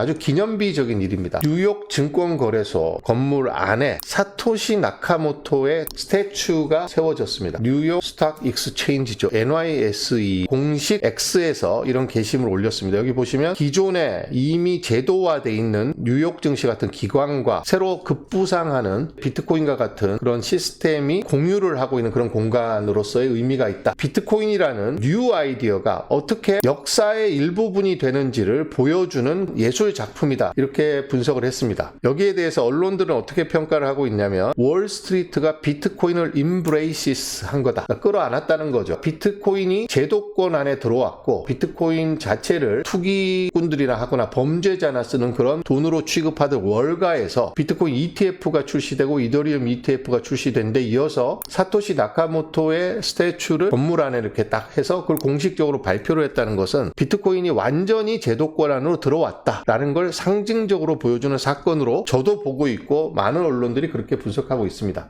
아주 기념비적인 일입니다. 뉴욕 증권거래소 건물 안에 사토시 나카모토의 스태츄가 세워졌습니다. 뉴욕 스탁 익스체인지죠. NYSE 공식 X에서 이런 게시물을 올렸습니다. 여기 보시면 기존에 이미 제도화돼 있는 뉴욕 증시 같은 기관과 새로 급부상하는 비트코인과 같은 그런 시스템이 공유를 하고 있는 그런 공간으로서의 의미가 있다. 비트코인이라는 뉴 아이디어가 어떻게 역사의 일부분이 되는지를 보여주는 예술 작품이다. 이렇게 분석을 했습니다. 여기에 대해서 언론들은 어떻게 평가를 하고 있냐면 월스트리트가 비트코인을 임브레이시스 한 거다. 그러니까 끌어안았다는 거죠. 비트코인이 제도권 안에 들어왔고 비트코인 자체를 투기꾼들이나 하거나 범죄자나 쓰는 그런 돈으로 취급하던 월가에서 비트코인 ETF가 출시되고 이더리움 ETF가 출시된 데 이어서 사토시 나카모토의 스태츄를 건물 안에 이렇게 딱 해서 그걸 공식적으로 발표를 했다는 것은 비트코인이 완전히 제도권 안으로 들어왔 다라는 걸 상징적으로 보여주는 사건으로 저도 보고 있고 많은 언론들이 그렇게 분석하고 있습니다.